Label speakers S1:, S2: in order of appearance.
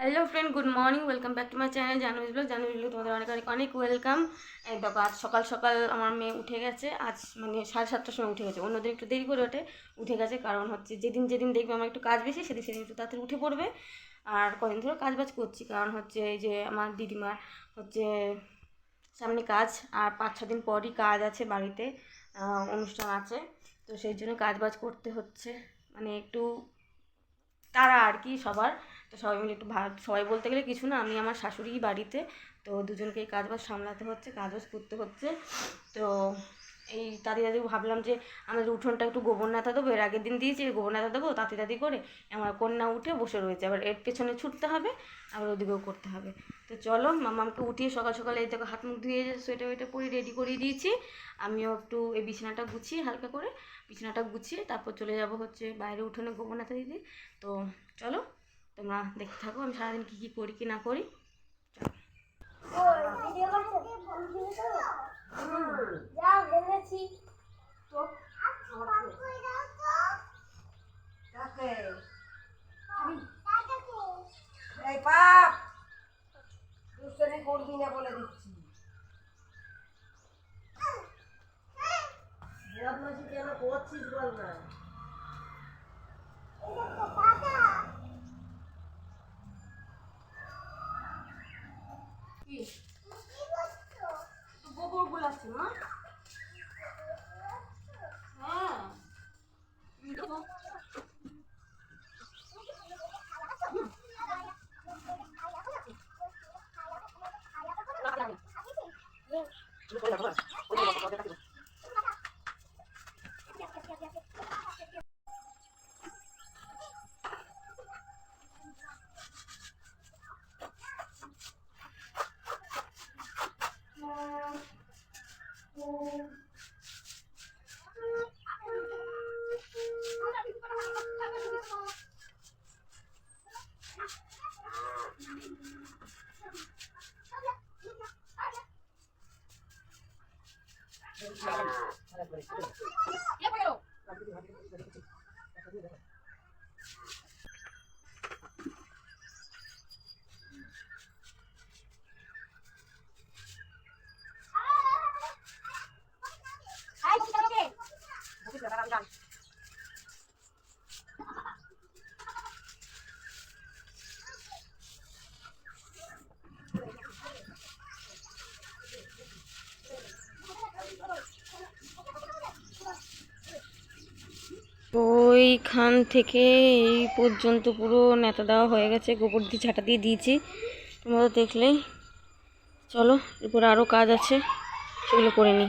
S1: Hello friend good morning welcome back to my channel জানুইজ blog জানুইজ blog তোমাদের অনেক অনেক অনেক ওয়েলকাম এই দেখো, আজ সকাল সকাল আমার মেয়ে উঠে গেছে। আজ মানে সাড়ে সাতটার সময় উঠে গেছে। অন্যদিন একটু দেরি করে ওঠে, উঠে গেছে কারণ হচ্ছে যেদিন যেদিন দেখবে আমার একটু কাজ বেশি, সেদিন সেদিন একটু তাড়াতাড়ি উঠে পড়বে। আর কদিন ধরে কাজ বাজ করছি, কারণ হচ্ছে এই যে আমার দিদিমার হচ্ছে সামনে কাজ, আর পাঁচ ছ দিন পরই কাজ আছে বাড়িতে অনুষ্ঠান আছে। তো সেই জন্য কাজ বাজ করতে হচ্ছে। মানে একটু তারা আর কি সবার। তো সবাই মিলে একটু ভাত, সবাই বলতে গেলে কিছু না, আমি আমার শাশুড়ি বাড়িতে, তো দুজনকেই কাজ বাজ সামলাতে হচ্ছে কাজ বাজ করতে হচ্ছে। তো এই তাড়ি দাদি ভাবলাম যে আমাদের উঠোনটা একটু গোবর নাতা দেবো, এর আগের দিন দিয়েছি গোবর নাতা দেবো, তাঁতি তাঁতি করে আমার কন্যা উঠে বসে রয়েছে। আবার এর পেছনে ছুটতে হবে, আবার ওদিকেও করতে হবে। তো চলো, মামামকে উঠিয়ে সকাল সকালে এই দেখো হাত মুখ ধুয়ে সোয়েটার ওয়েটার পরে রেডি করিয়ে দিয়েছি। আমিও একটু এই বিছানাটা গুছিয়ে হালকা করে বিছানাটা গুছিয়ে তারপর চলে যাব হচ্ছে বাইরে উঠোনে গোবর নাতা দিতে। তো চলো তোমরা দেখতে থাকো, আমি সারাদিন কী কী করি, কি না করি।
S2: করবি না বলে দিচ্ছি বদমাশি কেন করছিস বল না
S1: 嗯。হ্যাঁ তো এইখান থেকে এই পর্যন্ত পুরো নেতা দেওয়া হয়ে গেছে। গোবর দিয়ে ঝাঁটা দিয়ে দিয়েছি। তোমরা দেখলে। দেখলেই চলো, এরপর আরও কাজ আছে, সেগুলো করে নিই।